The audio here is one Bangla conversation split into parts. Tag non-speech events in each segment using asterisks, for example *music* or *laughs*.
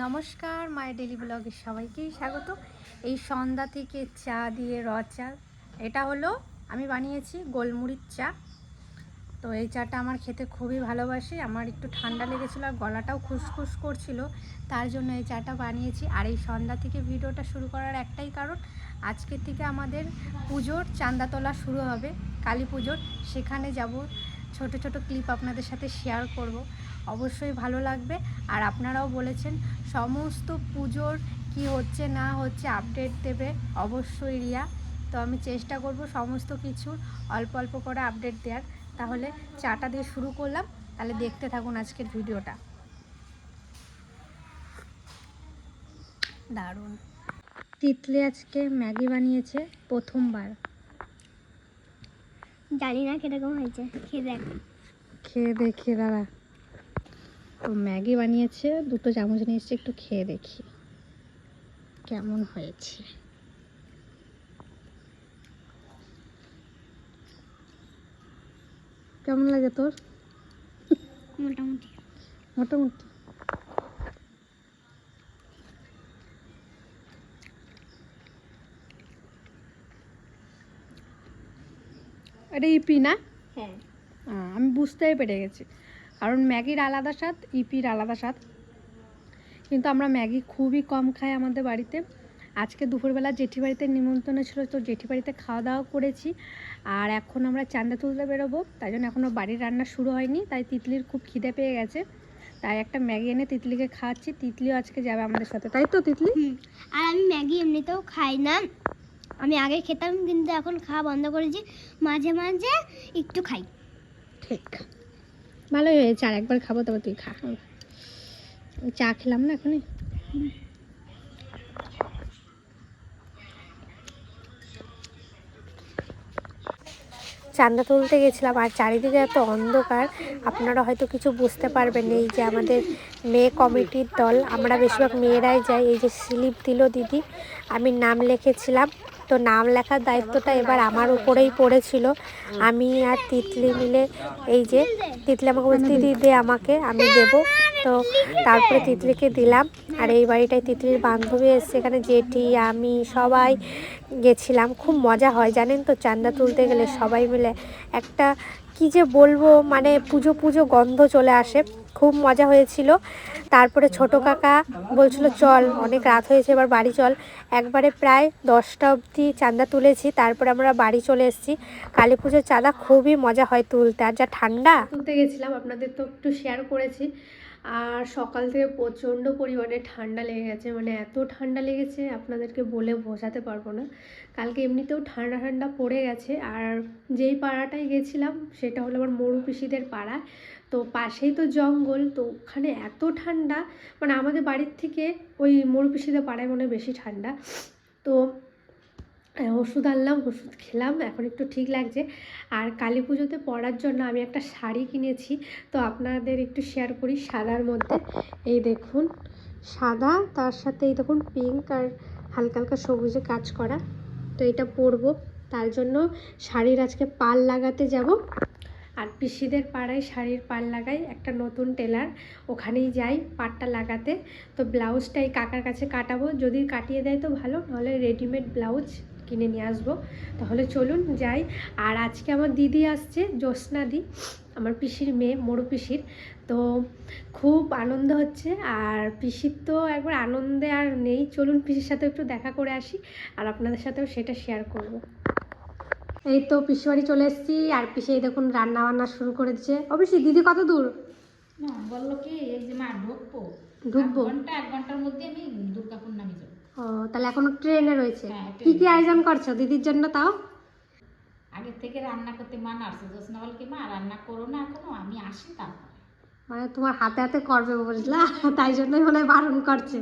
নমস্কার মায়ের ডেলি ব্লগে সবাইকেই স্বাগত। এই সন্ধ্যা থেকে চা দিয়ে র চা। এটা হলো, আমি বানিয়েছি গোলমরিচ চা। তো এই চাটা আমার খেতে খুবই ভালোবাসি, আমার একটু ঠান্ডা লেগেছিলো আর গলাটাও খুসখুস করছিল। তার জন্য এই চাটা বানিয়েছি। আর এই সন্ধ্যা থেকে ভিডিওটা শুরু করার একটাই কারণ, আজকের থেকে আমাদের পুজোর চাঁদা তোলা শুরু হবে, কালী পুজোর। সেখানে যাব ছোট ছোট ক্লিপ আপনাদের সাথে শেয়ার করব। অবশ্যই ভালো লাগবে। আর আপনারাও বলেছেন, সমস্ত পুজোর কি হচ্ছে না হচ্ছে আপডেট দেবে। অবশ্যই রিয়া। তো আমি চেষ্টা করব সমস্ত কিছুর অল্প অল্প করে আপডেট দেওয়ার। তাহলে চাটা দিয়ে শুরু করলাম। তাহলে দেখতে থাকুন আজকের ভিডিওটা। দারুণ। তিতলি আজকে ম্যাগি বানিয়েছে প্রথমবার। জানি না কীরকম হয়েছে? খেয়ে দেখ। খেয়ে দেখি দাদা তো ম্যাগি বানিয়েছে দুটো চামচ নিয়ে এসছে একটু খেয়ে দেখি। কেমন হয়েছে? কেমন লাগে তোর? মোটামুটি। মোটামুটি। এটা ইপি না? হ্যাঁ। আমি বুঝতেই পেরে গেছি। কারণ ম্যাগির আলাদা স্বাদ ইপির আলাদা স্বাদ। কিন্তু আমরা ম্যাগি খুবই কম খাই আমাদের বাড়িতে। আজকে দুপুরবেলা জেঠি বাড়িতে নিমন্ত্রণ ছিল তো জেঠি বাড়িতে খাওয়া দাওয়া করেছি। আর এখন আমরা চান্দা তুলতে বেরোবো। তাই জন্য এখনও বাড়ির রান্না শুরু হয়নি। তাই তিতলির খুব খিদে পেয়ে গেছে। তাই একটা ম্যাগি এনে তিতলিকে খাওয়াচ্ছি। তিতলিও আজকে যাবে আমাদের সাথে। তাই তো তিতলি? আর আমি ম্যাগি এমনিতেও খাই না। আমি আগে খেতাম কিন্তু এখন খাওয়া বন্ধ করেছি। মাঝে মাঝে একটু খাই। ঠিক। ভালোই হয়েছে আর একবার খাব তবে তুই খা। চা খেলাম না এখনই? চান্দা তুলতে গেছিলাম আর চারিদিকে এত অন্ধকার আপনারা হয়তো কিছু বুঝতে পারবেন এই যে আমাদের মেয়ে কমিটির দল। আমরা বেশিরভাগ মেয়েরাই যাই। এই যে স্লিপ দিল দিদি আমি নাম লিখেছিলাম। তো নাম লেখার দায়িত্বটা এবার আমার উপরেই পড়েছিল। আমি আর তিতলি মিলে এই যে, তিতলি আমাকে বলছে, দিদি, দে আমাকে, আমি দেব। তো তারপরে তিতলিকে দিলাম। আর এই বাড়িটায় তিতলির বান্ধবী এসছে, এখানে জেঠি, আমি, সবাই গেছিলাম, খুব মজা হয়, জানেন তো? চান্দা তুলতে গেলে সবাই মিলে একটা কি যে বলব মানে পুজো পুজো গন্ধ চলে আসে, খুব মজা হয়েছিল। তারপরে ছোট কাকা বলছিল, চল, অনেক রাত হয়েছে, এবার বাড়ি চল। একবারে প্রায় দশটা অবধি চাঁদা তুলেছি, তারপরে আমরা বাড়ি চলে এসেছি। কালী পুজোর চাঁদা খুবই মজা হয় তুলতে, আর যা ঠান্ডা। তুলতে গেছিলাম, আপনাদের তো একটু শেয়ার করেছি। আর সকাল থেকে প্রচণ্ড পরিমাণে ঠান্ডা লেগে গেছে মানে এত ঠান্ডা লেগেছে, আপনাদেরকে বলে বোঝাতে পারব না। কালকে এমনিতেও ঠান্ডা ঠান্ডা পড়ে গেছে আর যেই পাড়াটায় গেছিলাম সেটা হলো আমার মরু পিসিদের পাড়া। তো পাশেই তো জঙ্গল, তো ওখানে এত ঠান্ডা মানে আমাদের বাড়ির থেকে ওই মরু পিসিদের পাড়ায় মনে বেশি ঠান্ডা। তো ওষুধ আনলাম, ওষুধ খেলাম, এখন একটু ঠিক লাগছে। আর কালী পুজোতে পরার জন্য আমি একটা শাড়ি কিনেছি, তো আপনাদের একটু শেয়ার করি সাদার মধ্যে। এই দেখুন, সাদা, তার সাথে এই দেখুন পিঙ্ক আর হালকা হালকা সবুজে কাজ করা। তো এটা পরবো। তার জন্য শাড়ির আজকে পাল লাগাতে যাব। আর পিসিদের পাড়ায় শাড়ির পাল লাগাই, একটা নতুন টেলার। ওখানেই যাই পাটটা লাগাতে। তো ব্লাউজটা এই কাকার কাছে কাটাবো। যদি কাটিয়ে দেয় তো ভালো, নাহলে রেডিমেড ব্লাউজ কিনে নিয়ে আসব। তাহলে চলুন যাই। আর আজকে আমার দিদি আসছে, জ্যোৎস্না দি। আমার পিসির মেয়ে মরু পিসির। তো খুব আনন্দ হচ্ছে আর পিসির তো একবার আনন্দে আর নেই। চলুন পিসির সাথে একটু দেখা করে আসি আর আপনাদের সাথেও সেটা শেয়ার করব। এই তো পিসি বাড়ি চলে এসেছি আর পিসি এই দেখুন রান্না বান্না শুরু করে দিচ্ছে অবশ্যই দিদি কত দূর? বলল কি এই যে মা ঢুকবো। ঢুকবো? ঘণ্টা এক ঘণ্টার মধ্যে আমি দুর্গাপুর নামে যাব ও তাহলে এখনও ট্রেনে রয়েছে। হ্যাঁ, কি কি আয়োজন করছ দিদির জন্য তাও? আগের থেকে রান্না করতে মানা আসছে জোসনা বল কি মা রান্না করো না এখনও আমি আসি তারপর মানে তোমার হাতে হাতে করবে বুঝলা তাই জন্যই মনে হয় বারণ করছে।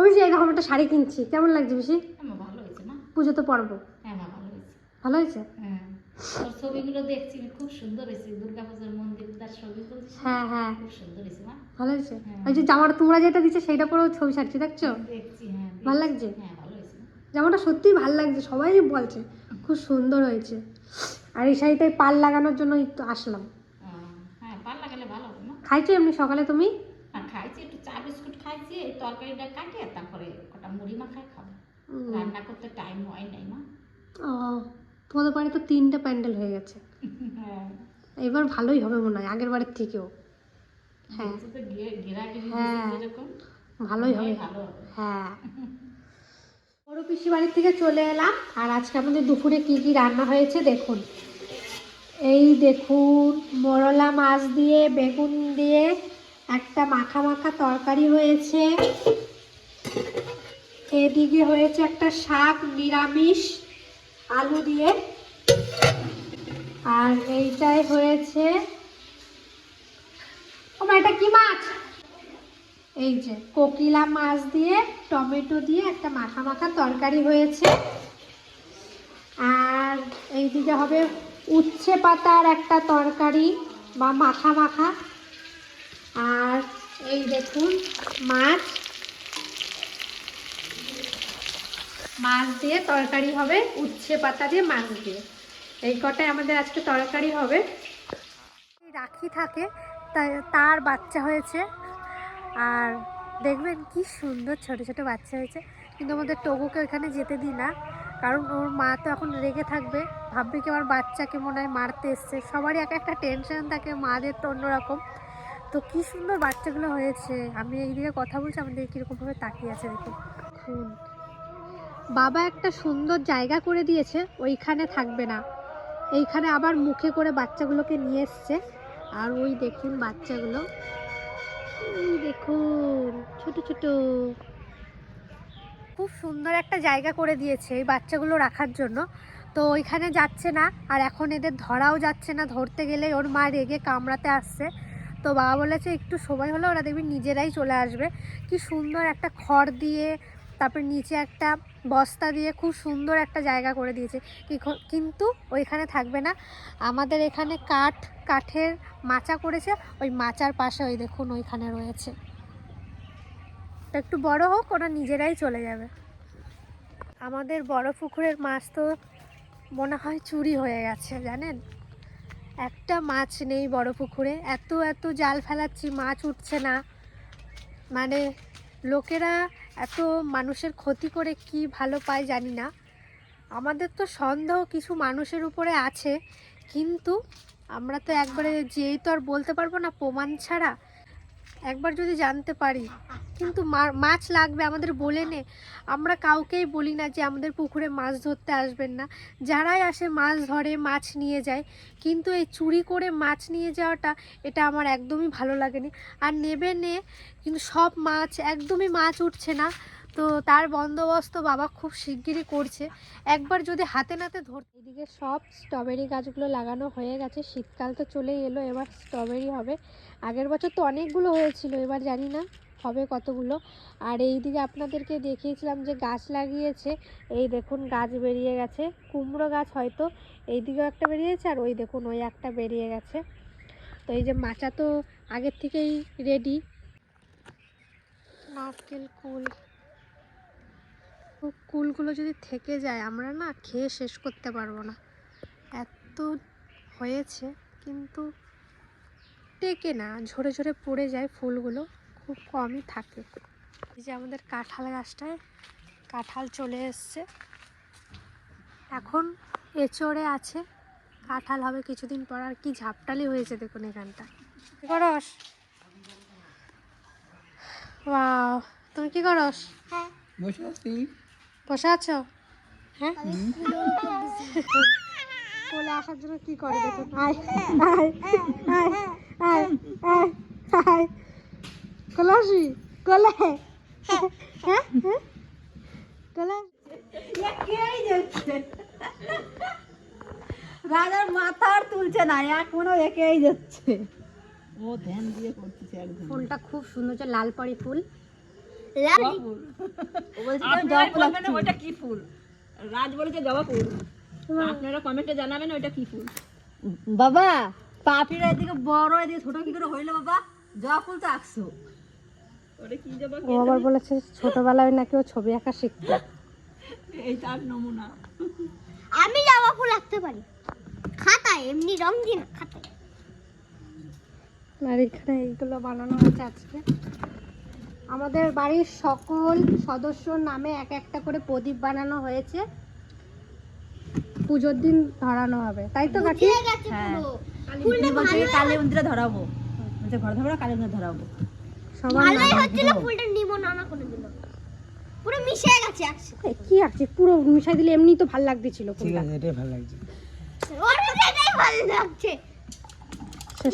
ওই যে এরকম একটা শাড়ি কিনছি কেমন লাগছে বেশি? আমার ভালো হয়েছে না? পুজোতে পরবো। হ্যাঁ মা ভালো হয়েছে। ভালো হয়েছে? হ্যাঁ। ছবিগুলো দেখছি খুব সুন্দর হয়েছে দুর্গাপুজোর মন্দির তার ছবি হ্যাঁ হ্যাঁ। খুব সুন্দর হয়েছে মা। ভালো হয়েছে? হ্যাঁ। ওই যে জামাটা তোমরা যেটা দিচ্ছে সেইটা পরেও ছবি ছাড়ছি দেখছ? দেখছি হ্যাঁ ভালো লাগছে? হ্যাঁ ভালো হয়েছে মা। জামাটা সত্যিই ভালো লাগছে সবাই বলছে। খুব সুন্দর হয়েছে। আর এই শাড়িটাই পাল লাগানোর জন্য একটু আসলাম। হ্যাঁ ভালো লাগালে ভালো হবে না? খাইছো এমনি সকালে তুমি? আর খাইছি একটু চা বিস্কুট খাই বানাইছি এই তরকারিটা কাটিয়ে তারপরে ওটা মুড়ি মাখায় খাব। রান্না করতে টাইম হয় নাই মা। ও তোমাদের বাড়ি তো তিনটে প্যান্ডেল হয়ে গেছে। হ্যাঁ। এবার ভালোই হবে মনে হয় আগের বাড়ির থেকেও। হ্যাঁ। হ্যাঁ। ভালোই হবে। হ্যাঁ। *laughs* বড় পিসি বাড়ির থেকে চলে এলাম। আর আজকে আমাদের দুপুরে কি কি রান্না হয়েছে দেখুন। এই দেখুন, মরলা মাছ দিয়ে, বেগুন দিয়ে একটা মাখা মাখা তরকারি হয়েছে। এদিকে হয়েছে একটা শাক, নিরামিষ, আলু দিয়ে। আর এইটাই হয়েছে। ও এটা কি মাছ? এই যে, কোকিলা মাছ দিয়ে, টমেটো দিয়ে একটা মাখা মাখা তরকারি হয়েছে। আর এইদিকে হবে উচ্ছে পাতার একটা তরকারি বা মাখা মাখা আর এই দেখুন, মাছ। মাছ দিয়ে তরকারি হবে, উচ্ছে পাতা দিয়ে মাছ দিয়ে। এই কটাই আমাদের আজকে তরকারি হবে। রাখি থাকে তার বাচ্চা হয়েছে। আর দেখবেন কি সুন্দর ছোট ছোট বাচ্চা হয়েছে। কিন্তু আমাদের টগুকে ওখানে যেতে দিই না। কারণ ওর মা তো এখন রেগে থাকবে। ভাববে কি আমার বাচ্চাকে মনে হয় মারতে এসছে। সবারই এক একটা টেনশন থাকে, মাদের তো অন্যরকম। তো কি সুন্দর বাচ্চাগুলো হয়েছে। আমি এইদিকে কথা বলছি, আমাদের কীরকমভাবে তাকিয়ে আছে দেখুন। খুন। বাবা একটা সুন্দর জায়গা করে দিয়েছে, ওইখানে থাকবে না। এইখানে আবার মুখে করে বাচ্চাগুলোকে নিয়ে এসছে। আর ওই দেখুন বাচ্চাগুলো। দেখুন, ছোট ছোট। খুব সুন্দর একটা জায়গা করে দিয়েছে এই বাচ্চাগুলো রাখার জন্য। তো ওইখানে যাচ্ছে না, আর এখন এদের ধরাও যাচ্ছে না, ধরতে গেলে ওর মা রেগে কামড়াতে আসছে। তো বাবা বলেছে, একটু সময় হলে ওরা দেখবি নিজেরাই চলে আসবে। কি সুন্দর একটা খড় দিয়ে, তারপর নিচে একটা বস্তা দিয়ে খুব সুন্দর একটা জায়গা করে দিয়েছে। কিন্তু ওইখানে থাকবে না। আমাদের এখানে কাঠ, কাঠের মাচা করেছে। ওই মাচার পাশে ওই দেখুন ওইখানে রয়েছে। তো একটু বড় হোক, ওরা নিজেরাই চলে যাবে। আমাদের বড় পুকুরের মাছ তো মনে হয় চুরি হয়ে গেছে, জানেন? একটা মাছ নেই বড় পুকুরে। এত এত জাল ফেলাচ্ছি, মাছ উঠছে না। মানে লোকেরা এত মানুষের ক্ষতি করে কি ভালো পায় জানি না। আমাদের তো সন্দেহ কিছু মানুষের উপরে আছে, কিন্তু আমরা তো একবারে যেই তো আর বলতে পারব না, প্রমাণ ছাড়া একবার যদি জানতে পারি। কিন্তু মাছ লাগবে, আমাদের বলে নে। আমরা কাউকেই বলি না যে আমাদের পুকুরে মাছ ধরতে আসবেন না। যারাই আসে, মাছ ধরে, মাছ নিয়ে যায়। কিন্তু এই চুরি করে মাছ নিয়ে যাওয়াটা, এটা আমার একদমই ভালো লাগেনি। আর নেবে নে, কিন্তু সব মাছ, একদমই মাছ উঠছে না। তো তার বন্দোবস্ত বাবা খুব শিগগিরই করছে। একবার যদি হাতে নাতে ধরতে এদিকে সব স্ট্রবেরি গাছগুলো লাগানো হয়ে গেছে। শীতকাল তো চলেই এলো, এবার স্ট্রবেরি হবে। আগের বছর তো অনেকগুলো হয়েছিল, এবার জানি না হবে কতগুলো। আর এই দিকে আপনাদেরকে দেখিয়েছিলাম যে গাছ লাগিয়েছে। এই দেখুন গাছ বেরিয়ে গেছে। কুমড়ো গাছ হয়তো এই দিকেও একটা বেরিয়েছে আর ওই দেখুন ওই একটা বেরিয়ে গেছে। তো এই যে মাচা তো আগের থেকেই রেডি নারকেল কুল। কুলগুলো যদি থেকে যায় আমরা না খেয়ে শেষ করতে পারব না। এত হয়েছে কিন্তু টেকে না। ঝরে ঝরে পড়ে যায় ফুলগুলো খুব কমই থাকে। এই যে আমাদের কাঁঠাল গাছটায় কাঁঠাল চলে এসছে। এখন এচড়ে আছে। কাঁঠাল হবে কিছুদিন পর আর কি ঝাপটালি হয়েছে দেখুন এখানটা। কি করস? ওয়াও তুমি কি করস? হ্যাঁ। বসে আছি। বসে আছো? হ্যাঁ? কোলে আসার জন্য কি করে দেখুন আয় আয় আয় আয় আয় আয়। কোলে আসি কোলে? হ্যাঁ হ্যাঁ? কোলে রাজার মাথা আর তুলছে না এখনও একেই যাচ্ছে। ও ধ্যান দিয়ে করতেছে একদম। ফুলটা খুব সুন্দর হচ্ছে লাল পরি ফুল। ওটা কি ফুল? রাজ বলেছে জবা ফুল। আপনারা কমেন্টে জানাবেন ওটা কি ফুল। বাবা পাপিরা এদিকে বড় এদিকে ছোট কি করে হইল বাবা? জবা ফুল তো আঁকছো। ওটা কি জবা ও আবার বলেছে ছোটবেলায় নাকি ও ছবি আঁকা শিখতো। এই তার নমুনা। আমি জবা ফুল আঁকতে পারি। খাতায় এমনি রং দিই না খাতায়। আর এখানে এইগুলো বানানো হয়েছে আজকে। আমাদের বাড়ির সকল সদস্যর নামে এক একটা করে প্রদীপ বানানো হয়েছে। পুজোর দিন ধরানো হবে। তাই তো কাকি? হ্যাঁ। কালী মন্দিরে ধরাবো। বলছে ঘরে কালী মন্দিরে ধরাবো। সবার হচ্ছিল ফুলটা নিব না না করে দিল পুরো মিশে গেছে একসাথে। কি আছে? পুরো মিশাই দিলে এমনি তো ভালো লাগতেছিল ঠিক আছে এটাই ভালো লাগছে। ওর এটাই ভালো লাগছে।